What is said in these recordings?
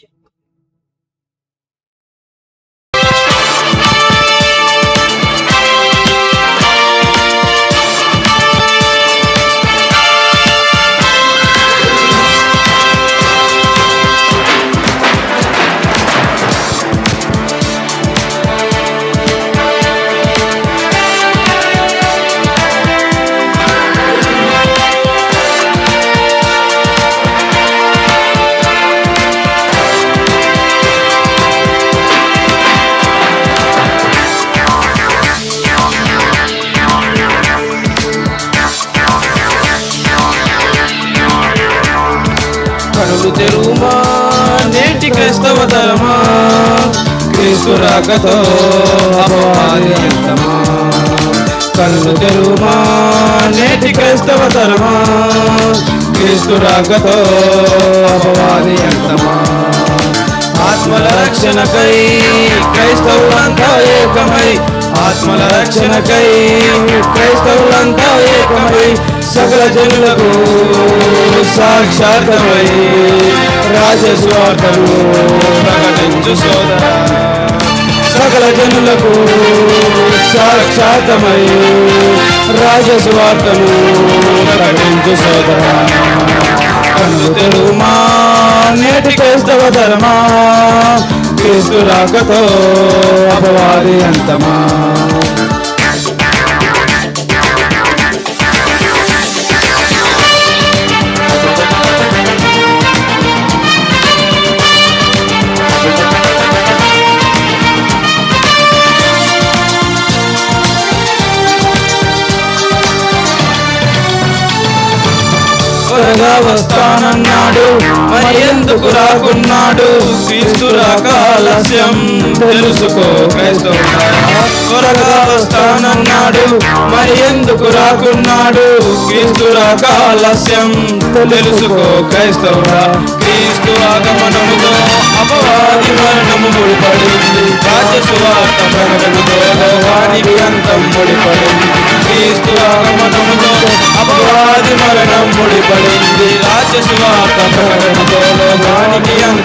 కనులు తెరుమా నేటి క్రైస్తవ తరమా? క్రీస్తు రాకతో అపవాది అంతమా? కనులు తెరుమా? నేటి క్రైస్తవ తరమా? క్రీస్తు రాకతో అపవాది అంతమా? ఆత్మల రక్షణకై క్రైస్తవులంతా ఏకమై ఆత్మల రక్షణకై క్రైస్తవులంతా ఏకమై. సకల జనులకు సాక్షాత్మై రాజస్వార్థను ప్రకటించు సోదర. సకల జనులకు సాక్షాతమై రాజస్వార్థను ప్రకటించు సోదర. కన్ను తెరుమా నేటి క్రైస్తవ ధర్మా క్రీస్తు రాకతో అపవాది అంతమా. త్వరగా వస్తానన్నాడు మరి ఎందుకు రాకున్నాడు? క్రీస్తు రాక ఆలస్యం తెలుసుకో త్వరగా వస్తానన్నాడు మరి ఎందుకు రాకున్నాడు? క్రీస్తు రాక ఆలస్యం తెలుసుకో క్రైస్తవుడా. క్రీస్తు ఆగమనముతో అపవాది మరణము ముడిపడింది. రాజ్య సువార్త ప్రకటనతో లోకానికి అంతం ముడిపడింది. క్రీస్తు ఆగమనముతో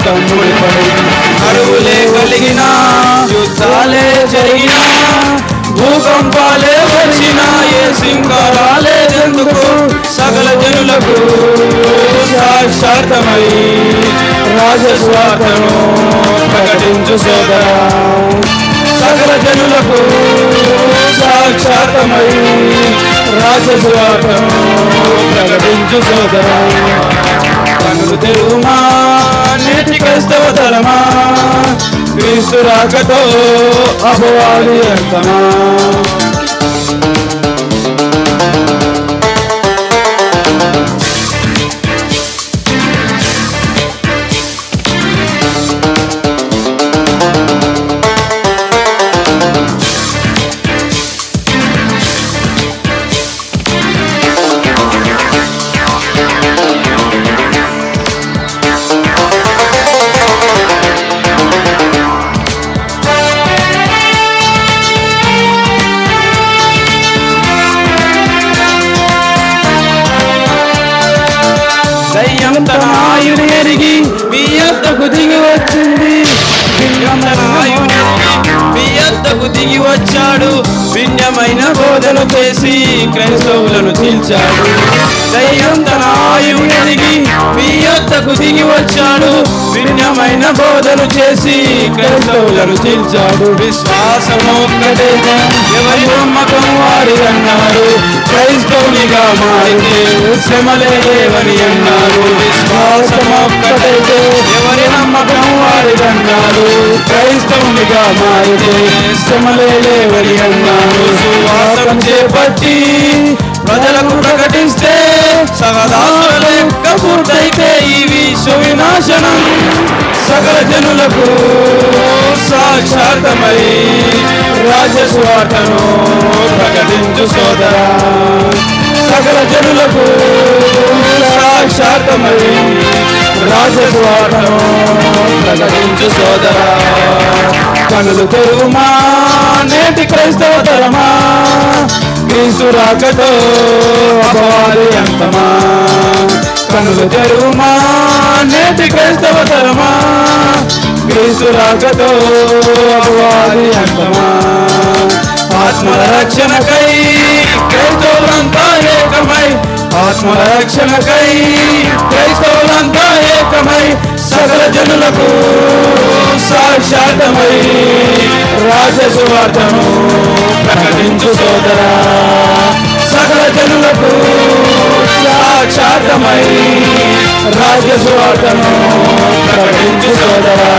లోకానికి అంతం ముడిపడింది కలిగిన యుద్ధాలే జరిగినా భూకంపాలే వచ్చినా ఏ సింగారాలే ఎందుకు? సకల జనులకు సాక్షార్థమై రాజస్వార్థను ప్రకటించు సోదరా. సకల జనులకు సాక్షార్థమై రాజస్వార్థను ప్రకటించు సోదరా. కనులు తెరుమా నేటి క్రైస్తవ తరమా క్రీస్తు రాకతో అపవాది అంతమా తన ఆయుని ఎరిగి మీ అద్దకు దిగి వచ్చింది. ఆయుని మీ అద్దకు దిగి వచ్చాడు. భిన్నమైన బోధన చేసి క్రైస్తవులను చీల్చాడు. దయ్యం తన ఆయువు ఎరిగి మీ అద్దకు దిగి వచ్చాడు. భిన్నమైన బోధన చేసి క్రైస్తవులను చీల్చాడు. విశ్వాసము ఒక్కటే ఎవరి నమ్మకం వారి అన్నారు క్రైస్తవునిగా మారితే శ్రమలే అన్నారు విశ్వాసం ఒక్కటైతే ఎవరి నమ్మకం వారిదన్నారు క్రైస్తవునిగా మారితే శ్రమలే లేవని అన్నారు సువాసన చేపట్టి ప్రజలకు ప్రకటిస్తే సగదాసుల లెక్క పూర్తయితే ఈ విశ్వ సకల జనులకు సాక్షార్థమై రాజస్వాటను ప్రకటించు సోదరా సకల జనులకు సాక్షార్థమై రాజస్వాటను ప్రకటించు సోదరా. కనులు తెరుమా నేటి క్రైస్తవ తరమా? క్రీస్తు రాకతో అపవాది అంతమా? కనులు తెరుమా నేటి క్రైస్తవ తరమా? క్రీస్తు రాకతో అపవాది అంతమా? ఆత్మల రక్షణకై ఆత్మల క్రైస్తవులంతా ఏకమై సకల జనులకు సాక్షాతమై రాజసువార్తను ప్రకటించు సోదరా. సకల జనులకు సాక్షాతమై రాజసువార్తను ప్రకటించు సోదరా.